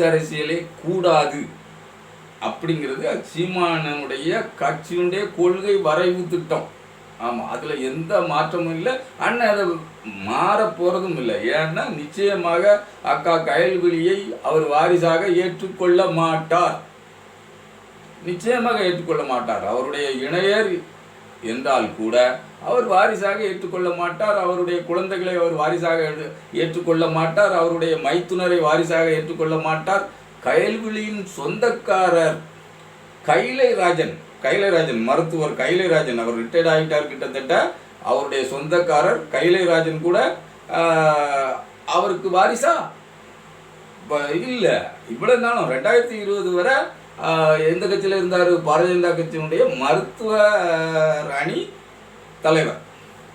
வாரிசு அரசியலே கூடாது அப்படிங்கிறது சீமானனுடைய கட்சியினுடைய கொள்கை வரைவு திட்டம். ஆமாம் அதில் எந்த மாற்றமும் இல்லை. அண்ணன் அதை மாற போகிறதும் இல்லை. ஏன்னா நிச்சயமாக அக்கா கயல்விழியை அவர் வாரிசாக ஏற்றுக்கொள்ள மாட்டார். நிச்சயமாக ஏற்றுக்கொள்ள மாட்டார். அவருடைய இணையர் என்றால் கூட அவர் வாரிசாக ஏற்றுக்கொள்ள மாட்டார். அவருடைய குழந்தைகளை அவர் வாரிசாக ஏற்றுக்கொள்ள மாட்டார். அவருடைய மைத்துனரை வாரிசாக ஏற்றுக்கொள்ள மாட்டார். கயல்விழியின் சொந்தக்காரர் கைலைராஜன். கைலைராஜன் மருத்துவர் கைலைராஜன். அவர் ரிட்டையர்ட் ஆகிட்டார் கிட்டத்தட்ட. அவருடைய சொந்தக்காரர் கைலைராஜன் கூட அவருக்கு வாரிசா? இல்லை. இவ்வளவு நாளும் ரெண்டாயிரத்தி இருபது வரை எந்த கட்சியில் இருந்தார்? பாரதிய ஜனதா கட்சியினுடைய மருத்துவ அணி தலைவர்.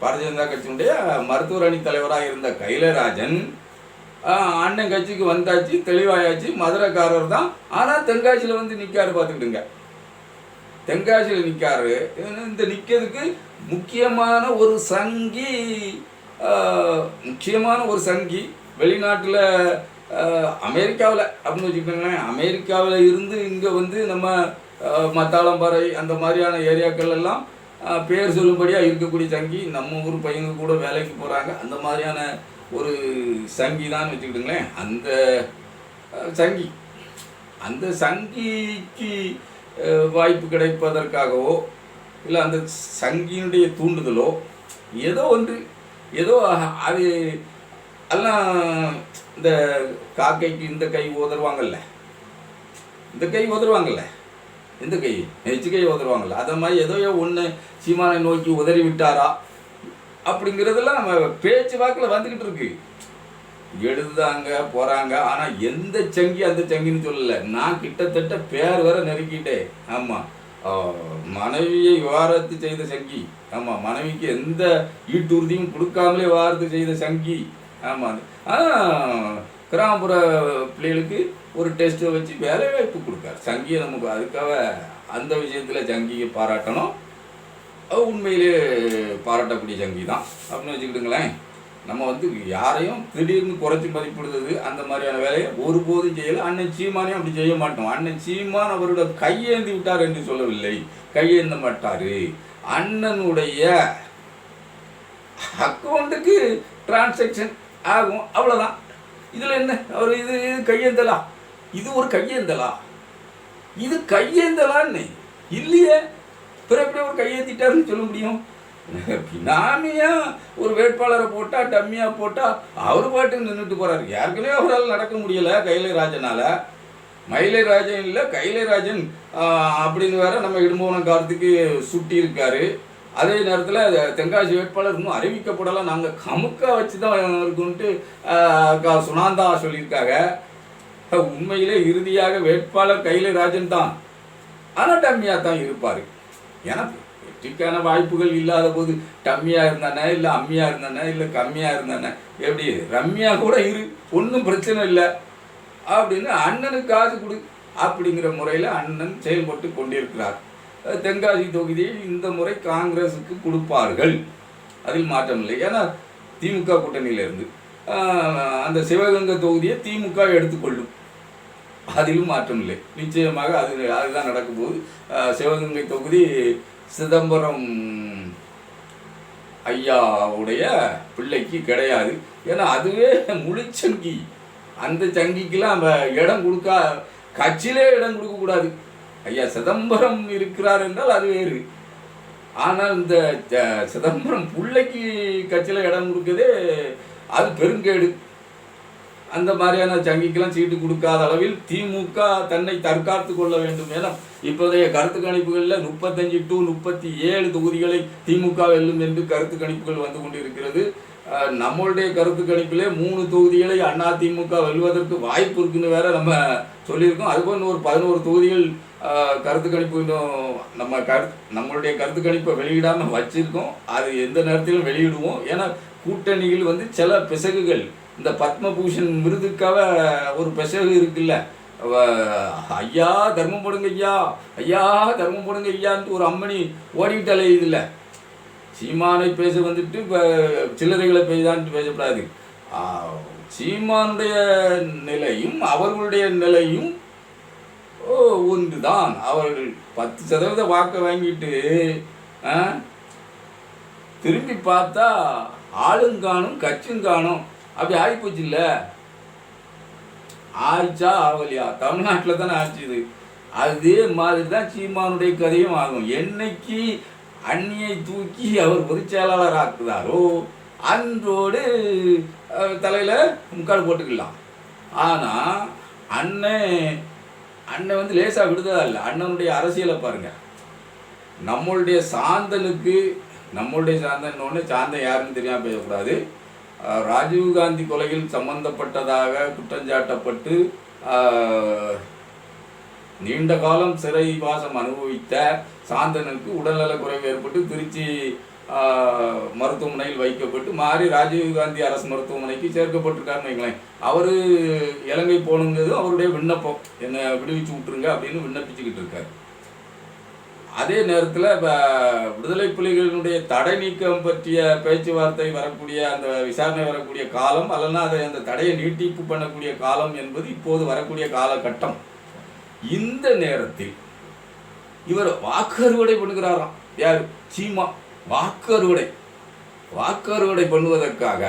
பாரதிய ஜனதா கட்சியினுடைய மருத்துவர் அணி தலைவராக இருந்த கைலராஜன் அண்ணன் கட்சிக்கு வந்தாச்சு தெளிவாயாச்சு மதுரைக்காரர் தான். ஆனால் தென்காசியில் வந்து நிற்காரு பார்த்துக்கிட்டுங்க. தென்காசியில் நிற்காரு இந்த நிற்கிறதுக்கு முக்கியமான ஒரு சங்கி முக்கியமான ஒரு சங்கி வெளிநாட்டில் அமெரிக்காவில். அப்படின்னு வச்சுக்கோங்களேன் அமெரிக்காவில் இருந்து இங்கே வந்து நம்ம மத்தாளம்பாறை அந்த மாதிரியான ஏரியாக்கள் எல்லாம் பேர் சொல்லும்படியாக இருக்கக்கூடிய சங்கி நம்ம ஊர் பையங்க கூட வேலைக்கு போகிறாங்க அந்த மாதிரியான ஒரு சங்கி தான் வச்சுக்கிட்டுங்களேன். அந்த சங்கி. அந்த சங்கிக்கு வாய்ப்பு கிடைப்பதற்காகவோ இல்லை அந்த சங்கியினுடைய தூண்டுதலோ ஏதோ ஒன்று ஏதோ அது எல்லாம் இந்த காக்கைக்கு இந்த கை உதருவாங்கல்ல இந்த கை உதருவாங்கல்ல எந்த கை? நெச்சு கை உதறுவாங்கல்ல அதை மாதிரி ஏதோ ஒன்று சீமானை நோக்கி உதறி விட்டாரா? அப்படிங்கிறதெல்லாம் நம்ம பேச்சு வாக்கில் வந்துக்கிட்டு இருக்கு. எழுதுதாங்க போகிறாங்க ஆனால் எந்த சங்கி அந்த சங்கின்னு சொல்லலை. நான் கிட்டத்தட்ட பேர் வர நெருக்கிட்டேன். ஆமாம் மனைவியை விவாரத்து செய்த சங்கி. ஆமாம் மனைவிக்கு எந்த ஈட்டுறுதியும் கொடுக்காமலே விவாரத்து செய்த சங்கி. ஆமாம் ஆனால் கிராமப்புற பிள்ளைகளுக்கு ஒரு டெஸ்ட்டை வச்சு வேலை வாய்ப்பு கொடுக்காரு சங்கியை நமக்கு அதுக்காக அந்த விஷயத்தில் சங்கியை பாராட்டணும். உண்மையிலே பாராட்டக்கூடிய சங்கி தான். அப்படின்னு வச்சுக்கிட்டுங்களேன். நம்ம வந்து யாரையும் திடீர்னு குறைச்சி மதிப்பிடுறது அந்த மாதிரியான வேலையை ஒருபோதும் செய்யலை. அண்ணன் சீமானையும் அப்படி செய்ய மாட்டோம். அண்ணன் சீமான் அவரோட கையேந்தி விட்டார் என்று சொல்லவில்லை. கையேந்த மாட்டார். அண்ணனுடைய அக்கௌண்ட்டுக்கு டிரான்சாக்ஷன் ஆகும். அவ்வளோதான் இதில் என்ன? அவர் இது இது கையேந்தலாம் இது ஒரு கையேந்தலா? இது கையேந்தலான்னு. இல்லையே? பிற எப்படி ஒரு கையேந்திட்டாருன்னு சொல்ல முடியும்? பினாமியா ஒரு வேட்பாளரை போட்டால் டம்மியாக போட்டால் அவர் பாட்டுக்கு நின்றுட்டு போகிறார் ஏற்கனவே அவரால் நடக்க முடியல கைலை மயிலைராஜன் மயிலை ராஜன் இல்லை கைலை ராஜன் அப்படின்னு வேற நம்ம இடும்போன காலத்துக்கு சுட்டி இருக்காரு. அதே நேரத்தில் தென்காசி வேட்பாளர் இன்னும் அறிவிக்கப்படலாம் நாங்கள் கமுக்க வச்சு தான் இருக்குன்ட்டு சுனாந்தா சொல்லியிருக்காங்க. உண்மையிலே இறுதியாக வேட்பாளர் கைலை ராஜன் தான். ஆனால் டம்மியாக தான் இருப்பார். ஏன்னா வெற்றிக்கான வாய்ப்புகள் இல்லாத போது டம்மியாக இருந்தானே இல்லை அம்மியாக இருந்தானே இல்லை கம்மியாக இருந்தானே? எப்படி? ரம்யா கூட இரு ஒன்றும் பிரச்சனை இல்லை. அப்படின்னு அண்ணனுக்கு காசு கொடு அப்படிங்கிற முறையில் அண்ணன் செயல்பட்டு கொண்டிருக்கிறார். தென்காசி தொகுதியை இந்த முறை காங்கிரஸுக்கு கொடுப்பார்கள். அதில் மாற்றம் இல்லை. ஏன்னா திமுக கூட்டணியிலிருந்து அந்த சிவகங்கை தொகுதியை திமுக எடுத்துக்கொள்ளும். அதிலும் மாற்றம் இல்லை. நிச்சயமாக அது அதுதான் நடக்கும்போது சிவகங்கை தொகுதி சிதம்பரம் ஐயாவுடைய பிள்ளைக்கு கிடையாது. ஏன்னா அதுவே முழுச்சங்கி அந்த சங்கிக்கெல்லாம் நம்ம இடம் கொடுக்கா கட்சியிலே இடம் கொடுக்கக்கூடாது ஐயா சிதம்பரம் இருக்கிறார் என்றால் அது வேறு. ஆனால் இந்த சிதம்பரம் பிள்ளைக்கு கட்சியில் இடம் கொடுக்கதே அது பெருங்கேடு. அந்த மாதிரியான சங்கிக்கெல்லாம் சீட்டு கொடுக்காத அளவில் திமுக தன்னை தற்காத்து கொள்ள வேண்டும் என இப்போதைய கருத்து கணிப்புகளில் முப்பத்தஞ்சு டு முப்பத்தி ஏழு தொகுதிகளை திமுக வெல்லும் என்று கருத்து கணிப்புகள் வந்து கொண்டிருக்கிறது. நம்மளுடைய கருத்து கணிப்பிலே மூணு தொகுதிகளை அண்ணா திமுக வெல்வதற்கு வாய்ப்பு இருக்குன்னு வேற நம்ம சொல்லியிருக்கோம். அதுபோல் இன்னும் ஒரு பதினோரு தொகுதிகள் கருத்து கணிப்பு இன்னும் நம்ம கரு நம்மளுடைய கருத்து கணிப்பை வெளியிடாமல் வச்சிருக்கோம். அது எந்த நேரத்திலும் வெளியிடுவோம். ஏன்னா கூட்டணியில் வந்து சில பிசகுகள் இந்த பத்மபூஷன் விருதுக்காக ஒரு பெசகு இருக்குல்ல. ஐயா தர்மம் போடுங்க ஐயா ஐயா தர்மம் போடுங்க ஐயான்ட்டு ஒரு அம்மணி ஓடிக்கிட்டு இதில்ல சீமானை பேச வந்துட்டு இப்போ சில்லறைகளை பேசான்ட்டு பேசக்கூடாது சீமானுடைய நிலையும் அவர்களுடைய நிலையும் ஓ ஒன்றுதான். அவர்கள் பத்து சதவீத வாக்கை வாங்கிட்டு திரும்பி பார்த்தா ஆளுங்காணும் கட்சிங்காணும் அப்படி ஆகிப்போச்சு இல்லை ஆயிச்சா ஆகலையா? தமிழ்நாட்டில் தானே ஆச்சுது அதே மாதிரி தான் சீமானுடைய கதையும் ஆகும். என்னைக்கு அண்ணியை தூக்கி அவர் பொதுச்செயலாளர் ஆக்குதாரோ அன்றோடு தலையில் முக்கால் போட்டுக்கலாம். ஆனால் அண்ணன் அண்ணன் வந்து லேசாக விடுதலா இல்லை. அண்ணனுடைய அரசியலை பாருங்க. நம்மளுடைய சாந்தனுக்கு நம்மளுடைய சாந்தன் ஒன்று சாந்தன் யாருன்னு தெரியாமல் பேசக்கூடாது ராஜீவ்காந்தி கொலையில் சம்பந்தப்பட்டதாக குற்றஞ்சாட்டப்பட்டு நீண்ட காலம் சிறை வாசம் அனுபவித்த சாந்தனுக்கு உடல்நலக்குறைவு ஏற்பட்டு திருச்சி மருத்துவமனையில் வைக்கப்பட்டு மாறி ராஜீவ்காந்தி அரசு மருத்துவமனைக்கு சேர்க்கப்பட்டிருக்காருன்னு வைங்களேன். அவர் இலங்கை போகணுங்கிறது அவருடைய விண்ணப்பம். என்னை விடுவிச்சு விட்டுருங்க அப்படின்னு விண்ணப்பிச்சுக்கிட்டு இருக்காரு. அதே நேரத்தில் இப்போ விடுதலை புலிகளினுடைய தடை நீக்கம் பற்றிய பேச்சுவார்த்தை வரக்கூடிய அந்த விசாரணை வரக்கூடிய காலம் அல்லனா அதை அந்த தடையை நீட்டிப்பு பண்ணக்கூடிய காலம் என்பது இப்போது வரக்கூடிய காலகட்டம். இந்த நேரத்தில் இவர் வாக்கு அறுவடை பண்ணுகிறாராம். யார்? சீமா. வாக்கு அறுவடை வாக்கு அறுவடை பண்ணுவதற்காக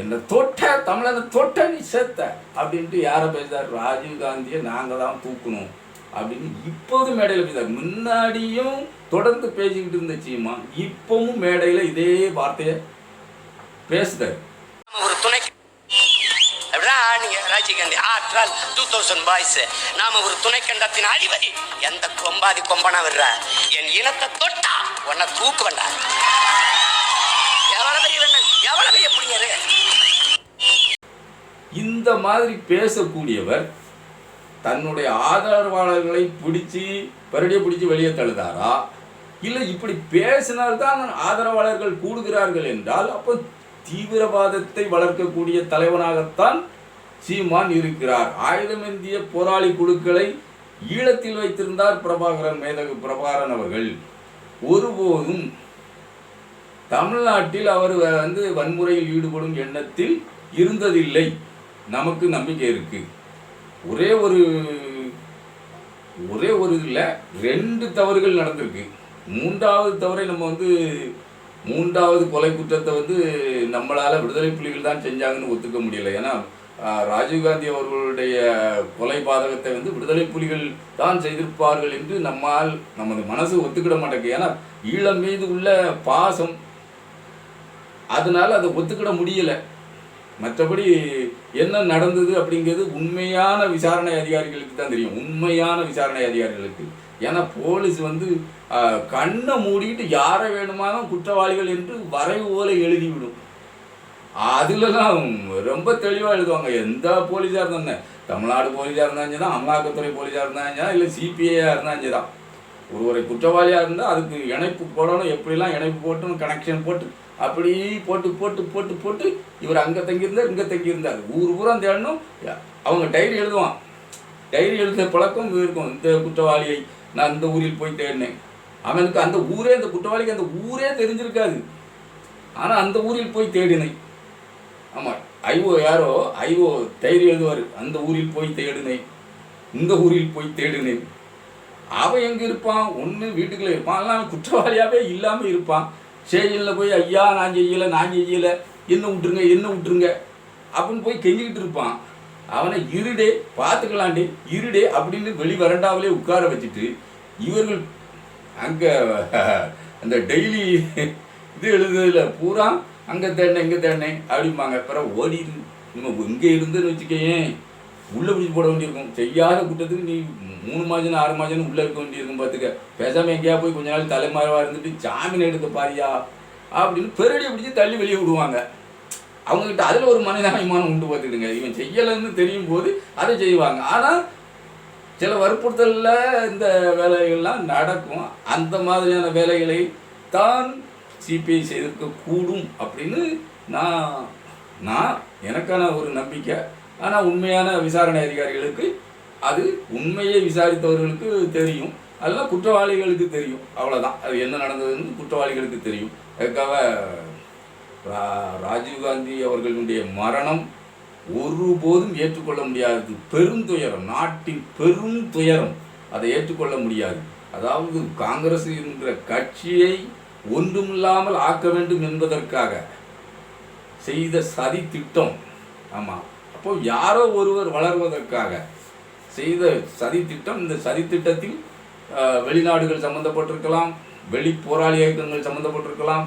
என்ன தொட்ட தமிழனை தொட்ட நீ சேர்த்த அப்படின்ட்டு யாரை பேசுறார்? ராஜீவ் காந்தியை நாங்கள் தான் தூக்கணும். அப்படின்னு இப்போது மேடையில் பேசுறாரு முன்னாடியும் தொடர்ந்து பேசிக்கிட்டு இருந்த சீமா இப்பவும் மேடையில் இதே வார்த்தையை பேசுதார். ஒரு துணை அப்படிதான் நீங்க ராஜீவ்காந்தி? ஆற்றால் டூ தௌசண்ட் பாய்ஸ் நாம ஒரு துணை கண்டத்தின் அதிபதி. எந்த கொம்பாதி கொம்பனா விடுற? என் இனத்தை தொட்டா உன்னை தூக்கு வேண்டா எவ்வளவு எவ்வளவு பெரிய புடிங்கரு இந்த மாதிரி பேசக்கூடியவர் தன்னுடைய ஆதரவாளர்களை பிடிச்சி பரடியை பிடிச்சி வெளியே தழுதாரா இல்லை இப்படி பேசினால்தான் ஆதரவாளர்கள் கூடுகிறார்கள் என்றால் அப்போ தீவிரவாதத்தை வளர்க்கக்கூடிய தலைவனாகத்தான் சீமான் இருக்கிறார். ஆயுதமேந்திய போராளி குழுக்களை ஈழத்தில் வைத்திருந்தார் பிரபாகரன் மேதகு பிரபாகரன் அவர்கள். ஒருபோதும் தமிழ்நாட்டில் அவர் வந்து வன்முறையில் ஈடுபடும் எண்ணத்தில் இருந்ததில்லை. நமக்கு நம்பிக்கை இருக்குது ஒரே ஒரு ஒரே ஒரு இல்லை ரெண்டு தவறுகள் நடந்திருக்கு. மூன்றாவது தவறை நம்ம வந்து மூன்றாவது கொலை குற்றத்தை வந்து நம்மளால் விடுதலை புலிகள் தான் செஞ்சாங்கன்னு ஒத்துக்க முடியல. ஏன்னா ராஜீவ்காந்தி அவர்களுடைய கொலை பாதகத்தை வந்து விடுதலை புலிகள் தான் செய்திருப்பார்கள் என்று நம்மால் நமது மனசு ஒத்துக்கிட மாட்டேங்குது. ஏன்னா ஈழம் மீது உள்ள பாசம் அதனால் அதை ஒத்துக்கிட முடியல. மற்றபடி என்ன நடந்தது அப்படிங்கிறது உண்மையான விசாரணை அதிகாரிகளுக்கு தான் தெரியும். உண்மையான விசாரணை அதிகாரிகளுக்கு. ஏன்னா போலீஸ் வந்து கண்ணை மூடிட்டு யாரை வேணுமானாலும் குற்றவாளிகள் என்று வரைவு போல எழுதிவிடும். அதுலலாம் ரொம்ப தெளிவாக எழுதுவாங்க. எந்த போலீஸாக இருந்தாங்க தமிழ்நாடு போலீஸாக இருந்தாங்க தான் அமலாக்கத்துறை போலீஸாக இருந்தாங்க இல்லை சிபிஐயாக இருந்தாங்க தான். ஒருவரை குற்றவாளியாக இருந்தால் அதுக்கு இணைப்பு போடணும். எப்படிலாம் இணைப்பு போட்டு கனெக்ஷன் போட்டு அப்படி போட்டு போட்டு போட்டு போட்டு இவர் அங்கே தங்கியிருந்தார் இங்கே தங்கியிருந்தார். ஊர் பூரா தேடணும் அவங்க டைரி எழுதுவான். டைரி எழுத பழக்கம் இருக்கும். இந்த குற்றவாளியை நான் இந்த ஊரில் போய் தேடினேன். அவனுக்கு அந்த ஊரே அந்த குற்றவாளிக்கு அந்த ஊரே தெரிஞ்சிருக்காது. ஆனால் அந்த ஊரில் போய் தேடினேன். ஆமாம் ஐஓ யாரோ ஐஓ டைரி எழுதுவார். அந்த ஊரில் போய் தேடினேன். இந்த ஊரில் போய் தேடினேன். அவன் எங்கே இருப்பான்? ஒன்று வீட்டுக்குள்ளே இருப்பான். எல்லாம் அவன் இல்லாமல் இருப்பான். ஸ்டேஷனில் போய் ஐயா நான் செய்யல நான் செய்யலை. என்ன விட்டுருங்க என்ன விட்டுருங்க. அப்படின்னு போய் கெஞ்சிக்கிட்டு இருப்பான். அவனை இருடே பார்த்துக்கலாண்டே இருடே அப்படின்னு வெளி வரண்டாவிலே உட்கார வச்சுட்டு இவர்கள் அங்கே அந்த டெய்லி இது எழுதுறதுல பூரா அங்கே தேடினேன் இங்கே தேடினேன் அப்படிம்பாங்க. பிறகு ஓடி நம்ம இங்கே இருந்துன்னு வச்சுக்கேன் உள்ள பிடிச்சி போட வேண்டியிருக்கும். செய்யாத குற்றத்துக்கு நீ மூணு மாதம் ஆறு மாதம் உள்ள இருக்க வேண்டியிருக்கும் பார்த்துக்க பேசாம எங்கேயா போய் கொஞ்ச நாள் தலைமறைவா இருந்துட்டு ஜாமீன் எடுத்து பாரியா? அப்படின்னு பெருடி பிடிச்சி தள்ளி வெளியே விடுவாங்க. அவங்ககிட்ட அதில் ஒரு மனிதாபிமானம் உண்டு பார்த்துக்கிடுங்க இவன் செய்யலைன்னு தெரியும் போது அதை செய்வாங்க. ஆனால் சில வற்புறுத்தலில் இந்த வேலைகள்லாம் நடக்கும். அந்த மாதிரியான வேலைகளை தான் சிபிஐ செய்திருக்க கூடும் அப்படின்னு நான் நான் எனக்கான ஒரு நம்பிக்கை. ஆனால் உண்மையான விசாரணை அதிகாரிகளுக்கு அது உண்மையை விசாரித்தவர்களுக்கு தெரியும். அதெல்லாம் குற்றவாளிகளுக்கு தெரியும். அவ்வளோதான் அது என்ன நடந்ததுன்னு குற்றவாளிகளுக்கு தெரியும். அதுக்காக ரா- ராஜீவ்காந்தி அவர்களுடைய மரணம் ஒருபோதும் ஏற்றுக்கொள்ள முடியாது. பெருந்துயரம் நாட்டின் பெரும் துயரம். அதை ஏற்றுக்கொள்ள முடியாது. அதாவது காங்கிரஸ் என்ற கட்சியை ஒன்றுமில்லாமல் ஆக்க வேண்டும் என்பதற்காக செய்த சதி திட்டம். ஆமாம் அப்போ யாரோ ஒருவர் வளர்வதற்காக செய்த சதி திட்டம் இந்த சதி திட்டத்தில் வெளிநாடுகள் சம்மந்தப்பட்டிருக்கலாம் வெளி போராளி இயக்கங்கள் சம்மந்தப்பட்டிருக்கலாம்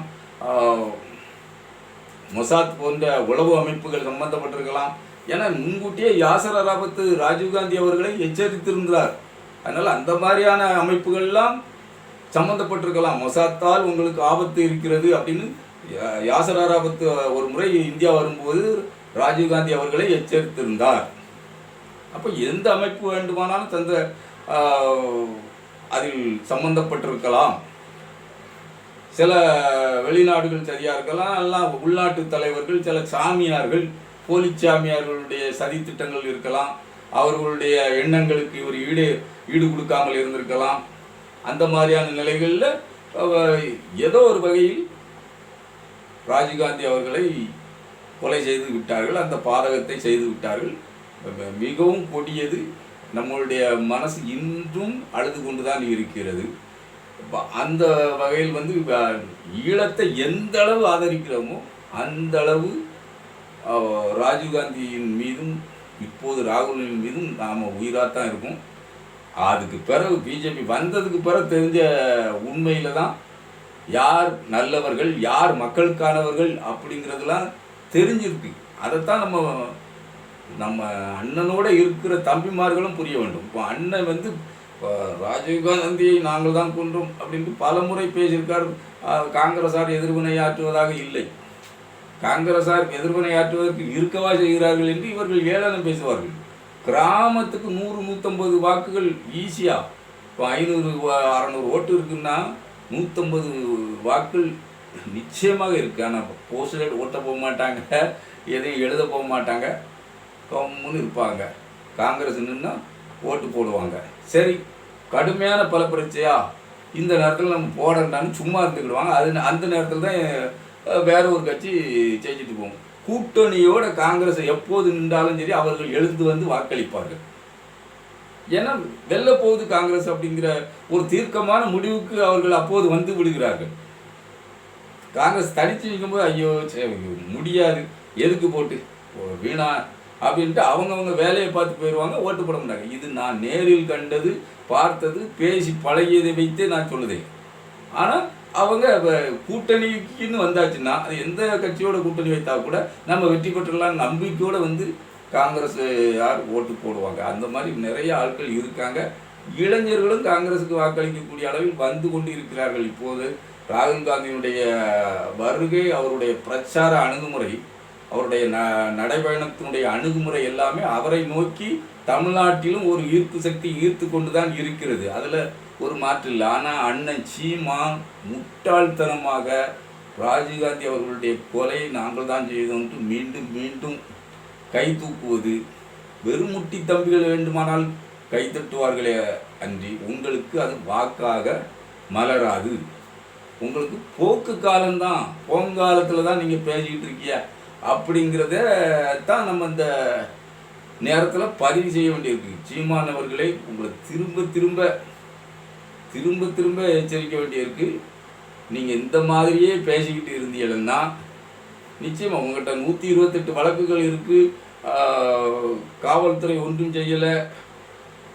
மொசாத் போன்ற உளவு அமைப்புகள் சம்மந்தப்பட்டிருக்கலாம் ஏன்னா முன்கூட்டியே யாசர் அராபத்து ராஜீவ்காந்தி அவர்களை எச்சரித்திருந்தார். அதனால் அந்த மாதிரியான அமைப்புகள்லாம் சம்மந்தப்பட்டிருக்கலாம் மொசாத்தால் உங்களுக்கு ஆபத்து இருக்கிறது அப்படின்னு யா- யாசர் அராபத்து ஒரு முறை இந்தியா வரும்போது ராஜீவ்காந்தி அவர்களை எச்சரித்திருந்தார். அப்போ எந்த அமைப்பு வேண்டுமானாலும் தந்த அதில் சம்பந்தப்பட்டிருக்கலாம். சில வெளிநாடுகள் சரியா இருக்கலாம் எல்லாம் உள்நாட்டு தலைவர்கள் சில சாமியார்கள் போலி சாமியார்களுடைய சதி திட்டங்கள் இருக்கலாம் அவர்களுடைய எண்ணங்களுக்கு இவர் ஈடு ஈடு கொடுக்காமல் இருந்திருக்கலாம். அந்த மாதிரியான நிலைகளில் ஏதோ ஒரு வகையில் ராஜீவ்காந்தி அவர்களை கொலை செய்து விட்டார்கள் அந்த பாதகத்தை செய்து விட்டார்கள். மிகவும் கொடியது. நம்மளுடைய மனசு இன்றும் அழுது கொண்டு தான் இருக்கிறது அந்த வகையில் வந்து ஈழத்தை எந்த அளவு ஆதரிக்கிறோமோ அந்த அளவு ராஜீவ்காந்தியின் மீதும் இப்போது ராகுலின் மீதும் நாம் உயிராகத்தான் தான் இருக்கும். அதுக்கு பிறகு பிஜேபி வந்ததுக்கு பிறகு தெரிஞ்ச உண்மையில் தான் யார் நல்லவர்கள் யார் மக்களுக்கானவர்கள் அப்படிங்கிறதுலாம் தெரிஞ்சிருப்பீங்க. அதைத்தான் நம்ம நம்ம அண்ணனோட இருக்கிற தம்பிமார்களும் புரிய வேண்டும். இப்போ அண்ணன் வந்து இப்போ ராஜீவ்காந்தியை நாங்கள் தான் கொன்றோம் அப்படின்ட்டு பல முறை பேசியிருக்கார். காங்கிரஸார் காங்கிரசார் எதிர்வினையாற்றுவதாக இல்லை. காங்கிரசார் எதிர்வினையாற்றுவதற்கு இருக்கவா செய்கிறார்கள் என்று இவர்கள் ஏளனம் பேசுவார்கள். கிராமத்துக்கு நூறு நூற்றம்பது வாக்குகள் ஈஸியாக இப்போ ஐநூறு அறநூறு ஓட்டு இருக்குன்னா நூற்றம்பது வாக்குகள் நிச்சயமாக இருக்குது ஆனால் போஸ்டர் ஓட்ட போக மாட்டாங்க. எதையும் எழுத போக மாட்டாங்க. கம்முன்னு இருப்பாங்க. காங்கிரஸ் நின்று ஓட்டு போடுவாங்க. சரி கடுமையான பல பிரச்சனையா இந்த நேரத்தில் நம்ம போடண்டான்னு சும்மா இருந்துக்கிடுவாங்க. அது அந்த நேரத்தில் தான் வேற ஒரு கட்சி ஜெயிச்சிட்டு போவோம் கூட்டணியோட காங்கிரஸ் எப்போது நின்றாலும் சரி அவர்கள் எழுந்து வந்து வாக்களிப்பார்கள். ஏன்னா வெல்ல போகுது காங்கிரஸ் அப்படிங்கிற ஒரு தீர்க்கமான முடிவுக்கு அவர்கள் அப்போது வந்து விடுகிறார்கள். காங்கிரஸ் தனிச்சு நிற்கும்போது ஐயோ முடியாது. எதுக்கு போட்டு? ஓ, வீணா. அப்படின்ட்டு அவங்கவுங்க வேலையை பார்த்து போயிடுவாங்க ஓட்டு போட மாட்டாங்க. இது நான் நேரில் கண்டது பார்த்தது பேசி பழகியதை வைத்தே நான் சொல்லுதேன் ஆனால் அவங்க கூட்டணிக்குன்னு வந்தாச்சுன்னா அது எந்த கட்சியோட கூட்டணி வைத்தா கூட நம்ம வெற்றி பெற்றலாம் நம்பிக்கையோட வந்து காங்கிரஸ் யார் ஓட்டு போடுவாங்க. அந்த மாதிரி நிறைய ஆட்கள் இருக்காங்க. இளைஞர்களும் காங்கிரஸுக்கு வாக்களிக்கக்கூடிய அளவில் வந்து கொண்டு இருக்கிறார்கள் இப்போது. ராகுல் காந்தியினுடைய வருகை அவருடைய பிரச்சார அணுகுமுறை அவருடைய ந நடைபயணத்தினுடைய அணுகுமுறை எல்லாமே அவரை நோக்கி தமிழ்நாட்டிலும் ஒரு ஈர்ப்பு சக்தி ஈர்த்து கொண்டு தான் இருக்கிறது. அதில் ஒரு மாற்று இல்லை. ஆனால் அண்ணன் சீமா முட்டாள்தனமாக ராஜீவ்காந்தி அவர்களுடைய கொலை நாங்கள் தான் செய்தோம் மீண்டும் மீண்டும் கை தூக்குவது வெறுமுட்டி தம்பிகள் வேண்டுமானால் கை தட்டுவார்களே அன்றி உங்களுக்கு அது வாக்காக மலராது. உங்களுக்கு போக்கு காலம்தான். போங்காலத்தில் தான் நீங்கள் பேசிக்கிட்டு இருக்கீங்க. அப்படிங்கிறத தான் நம்ம இந்த நேரத்தில் பதிவு செய்ய வேண்டியிருக்கு. சீமானவர்களை உங்களை திரும்ப திரும்ப திரும்ப திரும்ப எச்சரிக்க வேண்டியிருக்கு. நீங்கள் இந்த மாதிரியே பேசிக்கிட்டு இருந்தீங்கன்னா நிச்சயமாக உங்கள்கிட்ட நூற்றி இருபத்தெட்டு வழக்குகள் இருக்குது காவல்துறை ஒன்றும் செய்யலை.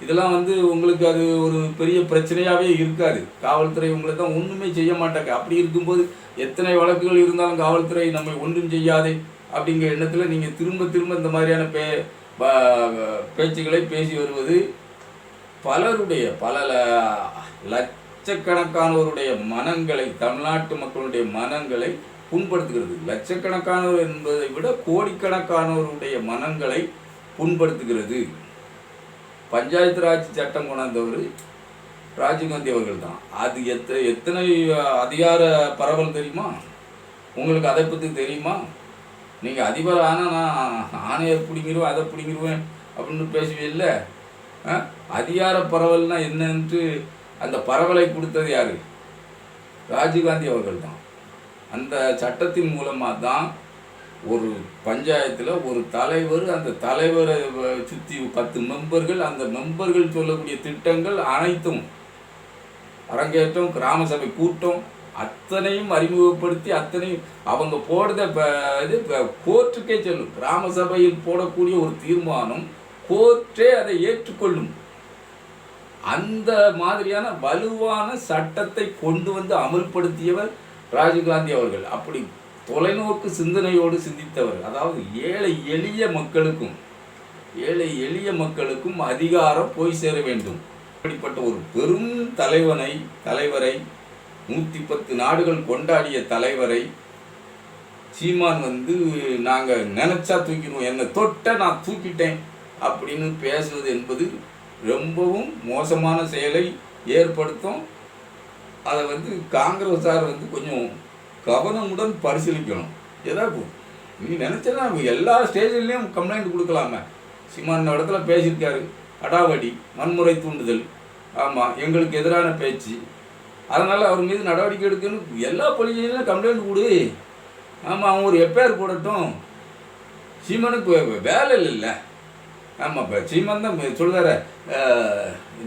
இதெல்லாம் வந்து உங்களுக்கு அது ஒரு பெரிய பிரச்சனையாகவே இருக்காது. காவல்துறை உங்களை தான் ஒன்றுமே செய்ய மாட்டாங்க. அப்படி இருக்கும்போது எத்தனை வழக்குகள் இருந்தாலும் காவல்துறை நம்மை ஒன்றும் செய்யாதே அப்படிங்கிற எண்ணத்தில் நீங்கள் திரும்ப திரும்ப இந்த மாதிரியான பே பேச்சுக்களை பேசி வருவது பலருடைய பல லட்சக்கணக்கானவருடைய மனங்களை தமிழ்நாட்டு மக்களுடைய மனங்களை புண்படுத்துகிறது. லட்சக்கணக்கானவர் என்பதை விட கோடிக்கணக்கானவருடைய மனங்களை புண்படுத்துகிறது. பஞ்சாயத்து ராஜ் சட்டம் கொண்டாந்தவர் ராஜீவ்காந்தி அவர்கள் தான் அது எத்த எத்தனை அதிகார பரவல் தெரியுமா? உங்களுக்கு அதை பற்றி தெரியுமா? நீங்கள் அதிபர் ஆனால் நான் ஆணையை பிடிங்கிடுவேன் அதை பிடிங்கிருவேன் அப்படின்னு பேசுவீல்ல ஆ? அதிகார பரவல்னா என்னன்ட்டு அந்த பரவலை கொடுத்தது யார்? ராஜீவ்காந்தி அவர்கள் தான் அந்த சட்டத்தின் மூலமாக தான் ஒரு பஞ்சாயத்தில் ஒரு தலைவர் அந்த தலைவரை சுற்றி பத்து மெம்பர்கள் அந்த மெம்பர்கள் சொல்லக்கூடிய திட்டங்கள் அனைத்தும் அரங்கேற்றம் கிராம சபை கூட்டம் அத்தனையும் அறிமுகப்படுத்தி அத்தனையும் அவங்க போடுறத இது கோர்ட்டுக்கே செல்லும். கிராம சபையில் போடக்கூடிய ஒரு தீர்மானம் கோர்ட்டே அதை ஏற்றுக்கொள்ளும். அந்த மாதிரியான வலுவான சட்டத்தை கொண்டு வந்து அமல்படுத்தியவர் ராஜீவ்காந்தி அவர்கள். அப்படி தொலைநோக்கு சிந்தனையோடு சிந்தித்தவர். அதாவது ஏழை எளிய மக்களுக்கும் ஏழை எளிய மக்களுக்கும் அதிகாரம் போய் சேர வேண்டும். இப்படிப்பட்ட ஒரு பெரும் தலைவனை தலைவரை நூற்றி பத்து நாடுகள் கொண்டாடிய தலைவரை சீமான் வந்து நாங்கள் நினச்சா தூக்கிடுவோம் என்னை தொட்ட நான் தூக்கிட்டேன் அப்படின்னு பேசுவது என்பது ரொம்பவும் மோசமான செயலை ஏற்படுத்தும். அதை வந்து காங்கிரஸார் வந்து கொஞ்சம் கவனமுடன் பரிசீலிக்கணும். ஏதாவது நீ நினச்சனா எல்லா ஸ்டேஜ்லேயும் கம்ப்ளைண்ட் கொடுக்கலாமே. சீமான் இந்த இடத்துல பேசியிருக்காரு. அடாவடி வன்முறை தூண்டுதல். ஆமாம் எங்களுக்கு எதிரான பேச்சு. அதனால் அவர் மீது நடவடிக்கை எடுக்கணும். எல்லா போலீஸ்லையும் கம்ப்ளைண்ட் கொடு. ஆமாம் அவன் ஒரு எப்பேர் போடட்டும். சீமனுக்கு வேலை இல்லைல்ல. ஆமாம் இப்போ சீமான் தான் சொல்லுதார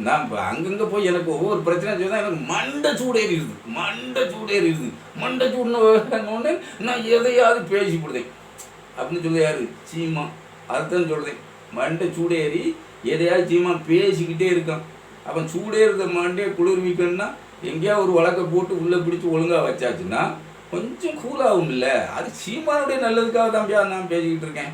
நான் இப்போ அங்கங்கே போய் எனக்கு ஒவ்வொரு பிரச்சனை சொன்னால் எனக்கு மண்டை சூடேறிடுது மண்டை சூடேறிடுது மண்டை சூடுன்னு நான் எதையாவது பேசி கொடுத்தேன் அப்படின்னு சொல்லி யார்? சீமா அதுதான் சொல்கிறேன் மண்டை சூடேறி எதையாவது சீமான் பேசிக்கிட்டே இருக்கான். அப்போ சூடேறுத மண்டையை குளிர்விக்கணும்னா எங்கேயா ஒரு வழக்கை போட்டு உள்ளே பிடிச்சி ஒழுங்காக வச்சாச்சுன்னா கொஞ்சம் கூலாகும் இல்லை அது சீமானுடைய நல்லதுக்காக தான் நான் பேசிக்கிட்டு இருக்கேன்.